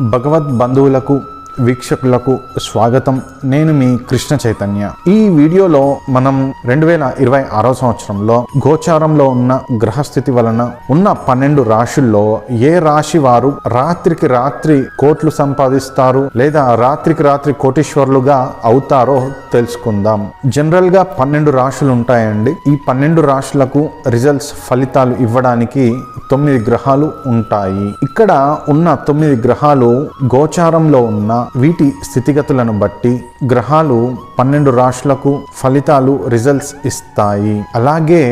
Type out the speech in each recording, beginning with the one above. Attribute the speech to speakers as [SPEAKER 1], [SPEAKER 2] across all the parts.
[SPEAKER 1] భగవద్ బంధువులకు వీక్షకులకు స్వాగతం. నేను మీ కృష్ణ చైతన్య. ఈ వీడియోలో మనం రెండు వేల ఇరవై ఆరో సంవత్సరంలో గోచారంలో ఉన్న గ్రహస్థితి వలన ఉన్న పన్నెండు రాశుల్లో ఏ రాశి వారు రాత్రికి రాత్రి కోట్లు సంపాదిస్తారు లేదా రాత్రికి రాత్రి కోటీశ్వరులుగా అవుతారో తెలుసుకుందాం. జనరల్గా పన్నెండు రాశులు ఉంటాయండి. ఈ పన్నెండు రాశులకు రిజల్ట్స్ ఫలితాలు ఇవ్వడానికి తొమ్మిది గ్రహాలు ఉంటాయి. ఇక్కడ ఉన్న తొమ్మిది గ్రహాలు గోచారంలో ఉన్న వీటి స్థితిగతులను బట్టి గ్రహాలు పన్నెండు రాశులకు ఫలితాలు రిజల్ట్స్ ఇస్తాయి. అలాగే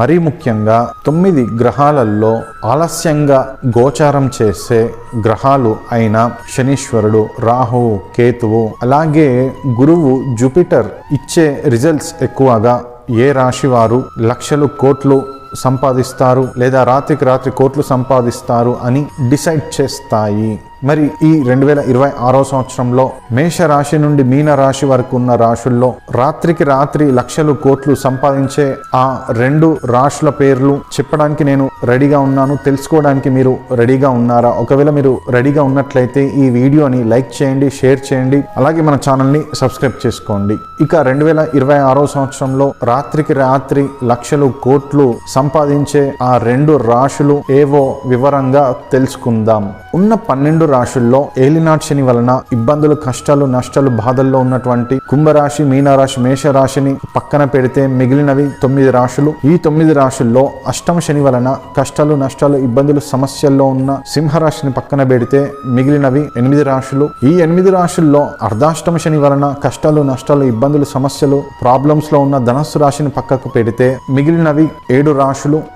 [SPEAKER 1] మరీ ముఖ్యంగా తొమ్మిది గ్రహాలలో ఆలస్యంగా గోచారం చేసే గ్రహాలు అయిన శనీశ్వరుడు రాహువు కేతువు అలాగే గురువు జూపిటర్ ఇచ్చే రిజల్ట్స్ ఎక్కువగా ఏ రాశి వారు లక్షలు కోట్లు సంపాదిస్తారు లేదా రాత్రికి రాత్రి కోట్లు సంపాదిస్తారు అని డిసైడ్ చేస్తాయి. మరి ఈ రెండు వేల ఇరవై ఆరో సంవత్సరంలో మేష రాశి నుండి మీన రాశి వరకు ఉన్న రాశుల్లో రాత్రికి రాత్రి లక్షలు కోట్లు సంపాదించే ఆ రెండు రాశుల పేర్లు చెప్పడానికి నేను రెడీగా ఉన్నాను. తెలుసుకోవడానికి మీరు రెడీగా ఉన్నారా? ఒకవేళ మీరు రెడీగా ఉన్నట్లయితే ఈ వీడియోని లైక్ చేయండి షేర్ చేయండి అలాగే మన ఛానల్ని సబ్స్క్రైబ్ చేసుకోండి. ఇక రెండు వేల ఇరవై ఆరో సంవత్సరంలో రాత్రికి రాత్రి లక్షలు కోట్లు సంపాదించే ఆ రెండు రాశులు ఏవో వివరంగా తెలుసుకుందాం. ఉన్న పన్నెండు రాశుల్లో ఏలినాటి శని వలన ఇబ్బందులు కష్టాలు నష్టాలు బాధల్లో ఉన్నటువంటి కుంభరాశి మీనరాశి మేషరాశిని పక్కన పెడితే మిగిలినవి తొమ్మిది రాశులు. ఈ తొమ్మిది రాశుల్లో అష్టమ శని వలన కష్టాలు నష్టాలు ఇబ్బందులు సమస్యల్లో ఉన్న సింహరాశిని పక్కన పెడితే మిగిలినవి ఎనిమిది రాశులు. ఈ ఎనిమిది రాశుల్లో అర్ధాష్టమ శని వలన కష్టాలు నష్టాలు ఇబ్బందులు సమస్యలు ప్రాబ్లమ్స్లో ఉన్న ధనస్సు రాశిని పక్కకు పెడితే మిగిలినవి ఏడు రాశులు.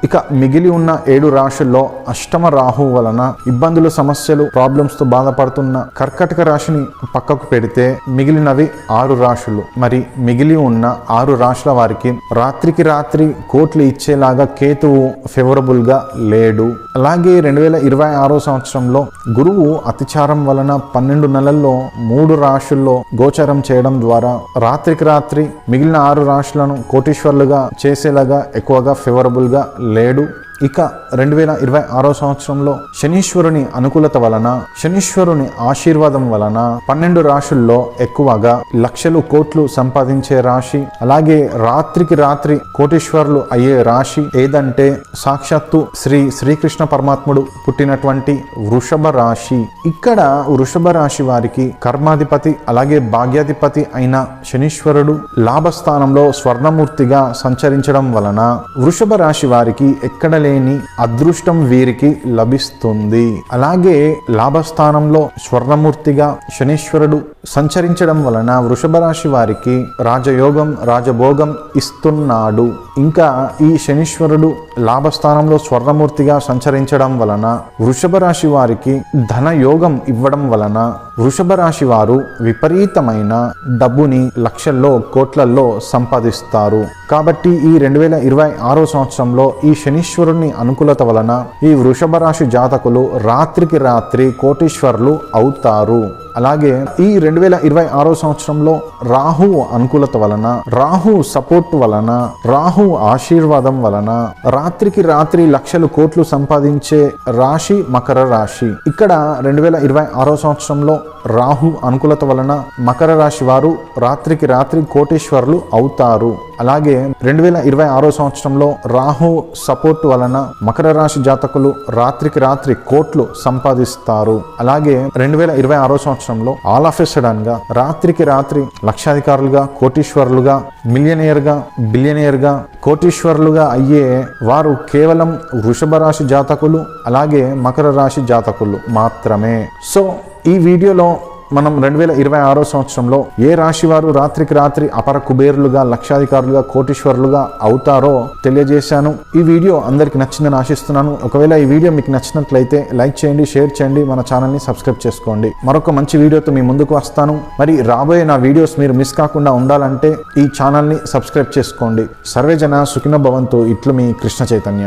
[SPEAKER 1] ఇక మిగిలి ఉన్న ఏడు రాశుల్లో అష్టమ రాహు వలన ఇబ్బందులు సమస్యలు ప్రాబ్లమ్స్తో బాధపడుతున్న కర్కటక రాశిని పక్కకు పెడితే మిగిలినవి ఆరు రాశులు. మరి మిగిలి ఉన్న ఆరు రాశుల వారికి రాత్రికి రాత్రి కోట్లు ఇచ్చేలాగా కేతువు ఫేవరబుల్గా లేడు. అలాగే రెండు వేల ఇరవై ఆరో సంవత్సరంలో గురువు అతిచారం వలన పన్నెండు నెలల్లో మూడు రాశుల్లో గోచరం చేయడం ద్వారా రాత్రికి రాత్రి మిగిలిన ఆరు రాశులను కోటీశ్వర్లుగా చేసేలాగా ఎక్కువగా ఫేవరబుల్ గా లేడు. ఇక రెండు వేల ఇరవై ఆరో సంవత్సరంలో శనీశ్వరుని అనుకూలత వలన శనీశ్వరుని ఆశీర్వాదం వలన పన్నెండు రాశుల్లో ఎక్కువగా లక్షలు కోట్లు సంపాదించే రాశి అలాగే రాత్రికి రాత్రి కోటీశ్వరులు అయ్యే రాశి ఏదంటే సాక్షాత్తు శ్రీ శ్రీకృష్ణ పరమాత్ముడు పుట్టినటువంటి వృషభ రాశి. ఇక్కడ వృషభ రాశి వారికి కర్మాధిపతి అలాగే భాగ్యాధిపతి అయిన శనీశ్వరుడు లాభస్థానంలో స్వర్ణమూర్తిగా సంచరించడం వలన వృషభ రాశి వారికి ఎక్కడ లేని అదృష్టం వీరికి లభిస్తుంది. అలాగే లాభస్థానంలో స్వర్ణమూర్తిగా శనీశ్వరుడు సంచరించడం వలన వృషభ రాశి వారికి రాజయోగం రాజభోగం ఇస్తున్నాడు. ఇంకా ఈ శనీశ్వరుడు లాభస్థానంలో స్వర్ణమూర్తిగా సంచరించడం వలన వృషభ రాశి వారికి ధన యోగం ఇవ్వడం వలన వృషభ రాశి వారు విపరీతమైన డబ్బుని లక్షల్లో కోట్లల్లో సంపాదిస్తారు. కాబట్టి ఈ రెండు వేల ఇరవై ఆరో సంవత్సరంలో ఈ శనీశ్వరుని అనుకూలత వలన ఈ వృషభ రాశి జాతకులు రాత్రికి రాత్రి కోటీశ్వరులు అవుతారు. అలాగే ఈ రెండు వేల ఇరవై ఆరో సంవత్సరంలో రాహు అనుకూలత వలన రాహు సపోర్ట్ వలన రాహు ఆశీర్వాదం వలన రాత్రికి రాత్రి లక్షలు కోట్లు సంపాదించే రాశి మకర రాశి. ఇక్కడ రెండు వేల ఇరవై ఆరో సంవత్సరంలో రాహు అనుకూలత వలన మకర రాశి వారు రాత్రికి రాత్రి కోటేశ్వర్లు అవుతారు. అలాగే రెండు వేల ఇరవై ఆరో సంవత్సరంలో రాహు సపోర్ట్ వలన మకర రాశి జాతకులు రాత్రికి రాత్రి కోట్లు సంపాదిస్తారు. అలాగే రెండు వేల ఇరవై ఆరో సంవత్సరంలో ఆల్ ఆఫ్ సడన్గా రాత్రికి రాత్రి లక్షాధికారులుగా కోటీశ్వరులుగా మిలియనియర్గా గా గా కోటీశ్వరులుగా అయ్యే వారు కేవలం వృషభ రాశి జాతకులు అలాగే మకర రాశి జాతకులు మాత్రమే. సో ఈ వీడియోలో మనం రెండు వేల ఇరవై ఆరో సంవత్సరంలో ఏ రాశి వారు రాత్రికి రాత్రి అపర కుబేరులుగా లక్షాధికారులుగా కోటీశ్వరులుగా అవుతారో తెలియజేశాను. ఈ వీడియో అందరికి నచ్చిందని ఆశిస్తున్నాను. ఒకవేళ ఈ వీడియో మీకు నచ్చినట్లయితే లైక్ చేయండి షేర్ చేయండి మన ఛానల్ని సబ్స్క్రైబ్ చేసుకోండి. మరొక మంచి వీడియోతో మీ ముందుకు వస్తాను. మరి రాబోయే నా వీడియోస్ మీరు మిస్ కాకుండా ఉండాలంటే ఈ ఛానల్ని సబ్స్క్రైబ్ చేసుకోండి. సర్వేజన సుఖిన భవంతు. ఇట్లు మీ కృష్ణ చైతన్య.